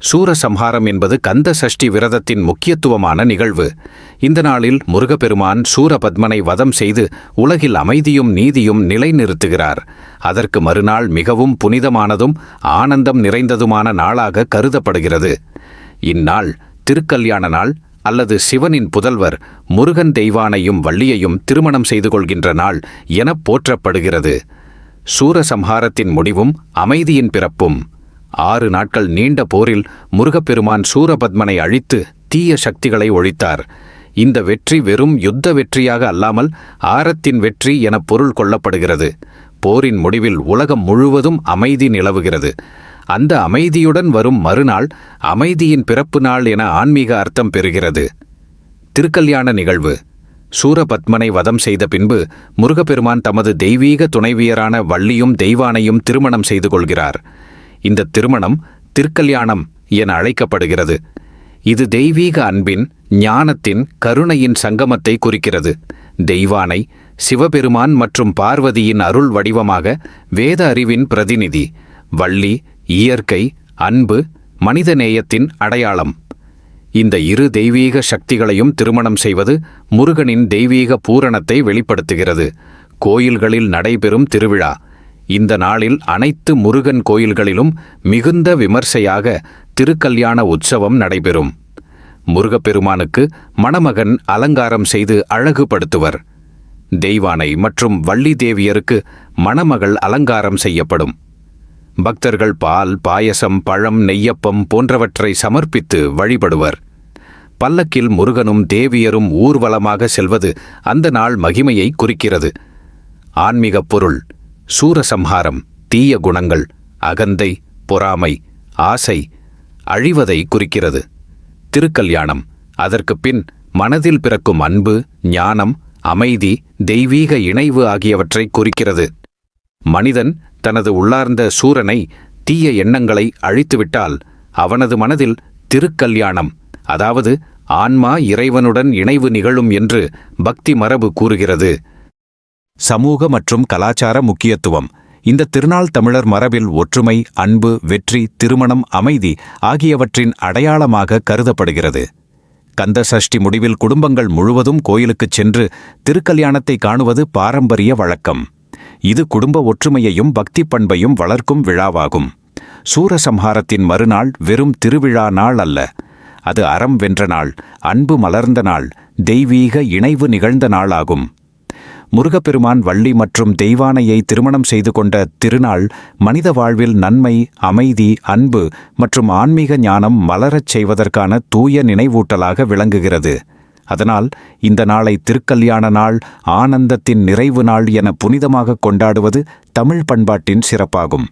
சூரசம்ஹாரம் என்பது கந்த சஷ்டி விரதத்தின் முக்கியத்துவமான நிகழ்வு. இந்த நாளில் முருகப்பெருமான் சூரபத்மனை வதம் செய்து உலகில் அமைதியும் நீதியும் நிலைநிறுத்துகிறார். அதற்கு மறுநாள் மிகவும் புனிதமானதும் ஆனந்தம் நிறைந்ததுமான நாளாக கருதப்படுகிறது. இந்நாள் திருக்கல்யாண நாள் அல்லது சிவனின் புதல்வர் முருகன் தெய்வானையும் வள்ளியையும் திருமணம் செய்து கொள்கின்ற நாள் எனப் போற்றப்படுகிறது. சூரசம்ஹாரத்தின் முடிவும் அமைதியின் பிறப்பும். ஆறு நாட்கள் நீண்ட போரில் முருகப்பெருமான் சூரபத்மனை அழித்து தீய சக்திகளை ஒழித்தார். இந்த வெற்றி வெறும் யுத்த வெற்றியாக அல்லாமல் ஆரத்தின் வெற்றி என பொருள் கொள்ளப்படுகிறது. போரின் முடிவில் உலகம் முழுவதும் அமைதி நிலவுகிறது. அந்த அமைதியுடன் வரும் மறுநாள் அமைதியின் பிறப்பு நாள் என ஆன்மீக அர்த்தம் பெறுகிறது. திருக்கல்யாண நிகழ்வு. சூரபத்மனை வதம் செய்த பின்பு முருகப்பெருமான் தமது தெய்வீக துணைவியரான வள்ளியும் தெய்வானையும் திருமணம் செய்து கொள்கிறார். இந்த திருமணம் திருக்கல்யாணம் என அழைக்கப்படுகிறது. இது தெய்வீக அன்பின் ஞானத்தின் கருணையின் சங்கமத்தை குறிக்கிறது. தெய்வானை சிவபெருமான் மற்றும் பார்வதியின் அருள் வடிவமாக வேத அறிவின் பிரதிநிதி வள்ளி இயற்கை அன்பு மனிதநேயத்தின் அடையாளம். இந்த இரு தெய்வீக சக்திகளையும் திருமணம் செய்வது முருகனின் தெய்வீக பூரணத்தை வெளிப்படுத்துகிறது. கோயில்களில் நடைபெறும் திருவிழா இந்த நாளில் அனைத்து முருகன் கோயில்களிலும் மிகுந்த விமர்சையாக திருக்கல்யாண உற்சவம் நடைபெறும். முருகப்பெருமானுக்கு மணமகன் அலங்காரம் செய்து அழகுபடுத்துவர். தெய்வானை மற்றும் வள்ளி தேவியருக்கு மணமகள் அலங்காரம் செய்யப்படும். பக்தர்கள் பால் பாயசம் பழம் நெய்யப்பம் போன்றவற்றை சமர்ப்பித்து வழிபடுவர். பல்லக்கில் முருகனும் தேவியரும் ஊர்வலமாக செல்வது அந்த நாள் மகிமையை குறிக்கிறது. ஆன்மீகப் பொருள் சூரசம்ஹாரம் தீய குணங்கள் அகந்தை பொறாமை ஆசை அழிவதை குறிக்கிறது. திருக்கல்யாணம் அதற்கு பின் மனதில் பிறக்கும் அன்பு ஞானம் அமைதி தெய்வீக இணைவு ஆகியவற்றை குறிக்கிறது. மனிதன் தனது உள்ளார்ந்த சூரனை தீய எண்ணங்களை அழித்துவிட்டால் அவனது மனதில் திருக்கல்யாணம் அதாவது ஆன்மா இறைவனுடன் இணைவு நிகழும் என்று பக்தி மரபு கூறுகிறது. சமூக மற்றும் கலாச்சார முக்கியத்துவம். இந்த திருநாள் தமிழர் மரபில் ஒற்றுமை அன்பு வெற்றி திருமணம் அமைதி ஆகியவற்றின் அடையாளமாக கருதப்படுகிறது. கந்த சஷ்டி முடிவில் குடும்பங்கள் முழுவதும் கோயிலுக்குச் சென்று திருக்கல்யாணத்தை காணுவது பாரம்பரிய வழக்கம். இது குடும்ப ஒற்றுமையையும் பக்தி பண்பையும் வளர்க்கும் விழாவாகும். சூரசம்ஹாரத்தின் மறுநாள் வெறும் திருவிழா நாள் அல்ல. அது அறம் வென்ற நாள் அன்பு மலர்ந்த நாள் தெய்வீக இணைவு நிகழ்ந்த நாளாகும். முருகப்பெருமான் வள்ளி மற்றும் தெய்வானையை திருமணம் செய்து கொண்ட திருநாள் மனித வாழ்வில் நன்மை அமைதி அன்பு மற்றும் ஆன்மீக ஞானம் மலரச் செய்வதற்கான தூய நினைவூட்டலாக விளங்குகிறது. அதனால் இந்த நாளை திருக்கல்யாண நாள் ஆனந்தத்தின் நிறைவு நாள் என புனிதமாக கொண்டாடுவது தமிழ் பண்பாட்டின் சிறப்பாகும்.